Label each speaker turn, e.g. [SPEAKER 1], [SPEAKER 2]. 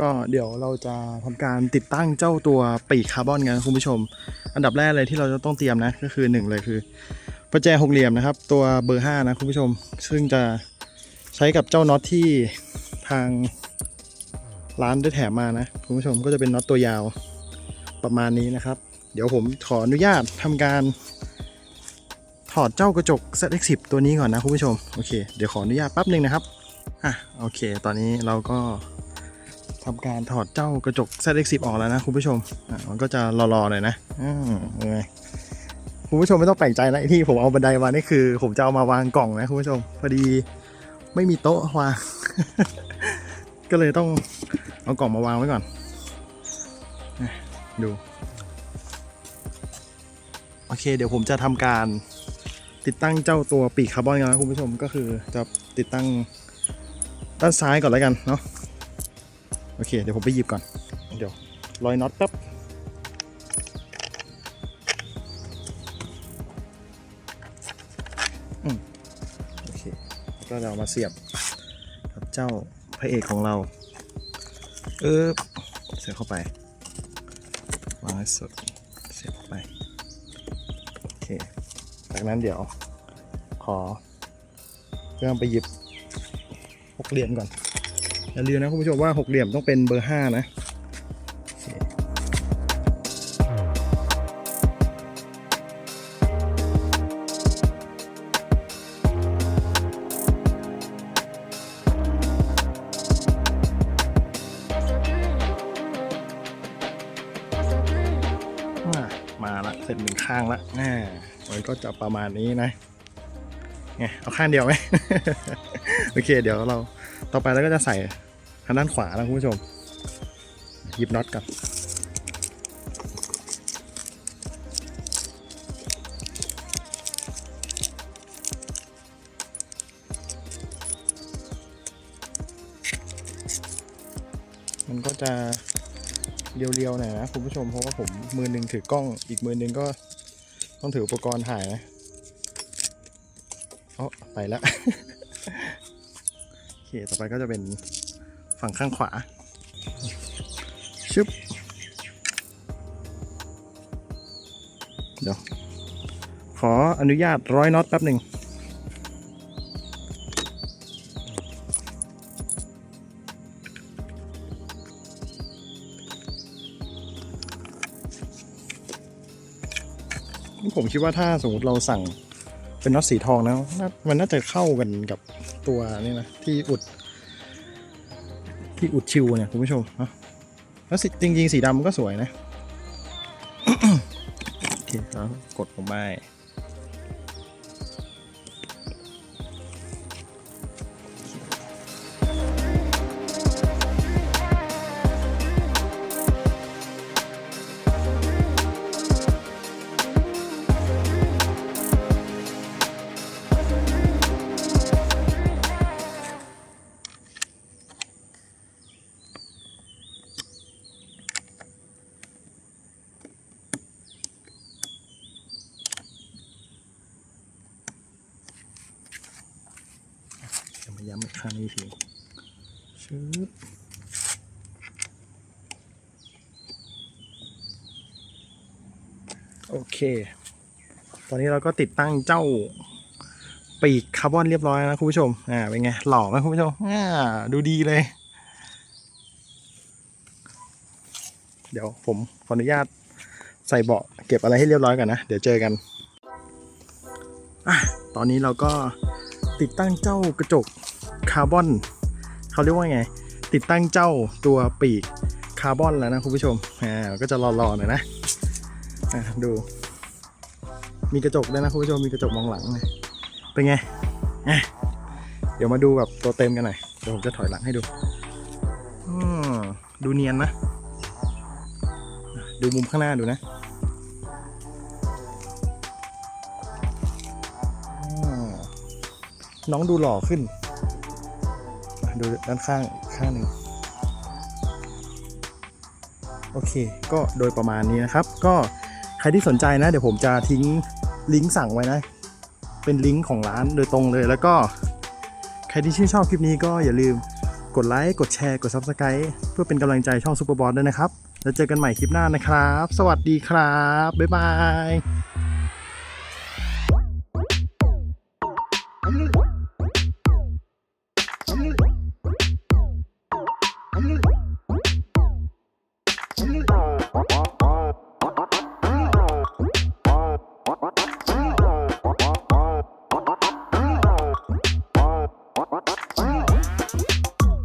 [SPEAKER 1] ก็เดี๋ยวเราจะทำการติดตั้งเจ้าตัวปีกคาร์บอนกันคุณผู้ชม อันดับแรกเลยที่เราจะต้องเตรียมนะก็คือหนึ่งเลยคือประแจหกเหลี่ยมนะครับ ตัวเบอร์5นะคุณผู้ชม ซึ่งจะใช้กับเจ้าน็อตที่ทางร้านได้แถมมานะคุณผู้ชมก็จะเป็นน็อตตัวยาวประมาณนี้นะครับ เดี๋ยวผมขออนุญาตทำการถอดเจ้ากระจก ZX10 ตัวนี้ก่อนนะคุณผู้ชมโอเคเดี๋ยวขออนุญาตแป๊บหนึ่งนะครับอะโอเค ตอนนี้เราก็ ทำการถอดเจ้ากระจก ZX10 ออกแล้วนะคุณผู้ชมอะมันก็จะรอๆหน่อยนะอืมยังไงคุณผู้ชมไม่ต้องแปลกใจนะที่ผมเอาบันไดมานี่คือ ผมจะเอามาวางกล่องนะคุณผู้ชมพอดีไม่มีโต๊ะวาง ก็เลยต้องเอากล่องมาวางไว้ก่อนอ่ดู โอเค เดี๋ยวผมจะทำการติดตั้งเจ้าตัวปีกคาร์บอนกันนะคุณผู้ชมก็คือจะติดตั้งด้านซ้ายก่อนแล้วกันเนาะ โอเค เดี๋ยวผมไปหยิบก่อน เดี๋ยวร้อยน็อตแป๊บอืมโอเค ก็เอามาเสียบกับเจ้าพระเอกของเรา เออเสียบเข้าไป วางให้สุด เสียบเข้าไป โอเค จากนั้นเดี๋ยว ขอเริ่มไปหยิบหกเหลี่ยมก่อน อย่าลืมนะคุณผู้ชมว่าหกเหลี่ยมต้องเป็นเบอร์ห้านะเคอะมาละเสร็จหนึ่งข้างละน่ามันก็จะประมาณนี้นะไงเอาข้างเดียวไหม โอเค เดี๋ยวเราต่อไปเราก็จะใส่ ทางด้านขวานะคุณผู้ชม หยิบน็อตก่อนมันก็จะเรียวๆหน่อยนะคุณผู้ชมเพราะว่าผมมือหนึ่งถือกล้องอีกมือหนึ่งก็ต้องถืออุปกรณ์ถ่ายนะเอ๋อไปแล้วโอเคต่อไปก็จะเป็น ฝั่งข้างขวา ชึบ เดี๋ยว ขออนุญาตร้อยน็อตแป๊บหนึ่งผมคิดว่าถ้าสมมติเราสั่งเป็นน็อตสีทองนะมันน่าจะเข้ากันกับตัวนี่นะ ที่อุด ที่อุดชิวเนี่ยคุณผู้ชมเนาะแล้วสีจริงๆสีดำก็สวยนะโอเคแล้วกดลงไป ย้ำอีกครั้งนี้ทีชึบโอเค ตอนนี้เราก็ติดตั้งเจ้าปีกคาร์บอนเรียบร้อยแล้วนะคุณผู้ชม อ่า เป็นไง หล่อไหมคุณผู้ชม อ่า ดูดีเลย เดี๋ยวผมขออนุญาตใส่เบาะเก็บอะไรให้เรียบร้อยก่อนนะ เดี๋ยวเจอกัน อะ ตอนนี้เราก็ติดตั้งเจ้ากระจก คาร์บอนเขาเรียกว่าไง ติดตั้งเจ้าตัวปีกคาร์บอนแล้วนะคุณผู้ชมอ่าก็จะรอๆหน่อยนะอะดู มีกระจกด้วยนะคุณผู้ชมมีกระจกมองหลังเลยเป็นไงอะเดี๋ยวมาดูแบบตัวเต็มกันหน่อยเดี๋ยวผมจะถอยหลังให้ดูอืมดูเนียนนะ ดูมุมข้างหน้าดูนะอ่าน้องดูหล่อขึ้น ดูด้านข้างข้างหนึ่งโอเค ก็โดยประมาณนี้นะครับ ก็ใครที่สนใจนะ เดี๋ยวผมจะทิ้งลิงก์สั่งไว้นะ เป็นลิงก์ของร้านโดยตรงเลย แล้วก็ใครที่ชื่นชอบคลิปนี้ก็อย่าลืมกดไลค์ กดแชร์ กด Subscribe เพื่อเป็นกำลังใจช่องซูเปอร์บอลด้วยนะครับ แล้วเจอกันใหม่คลิปหน้านะครับ สวัสดีครับ บ๊ายบาย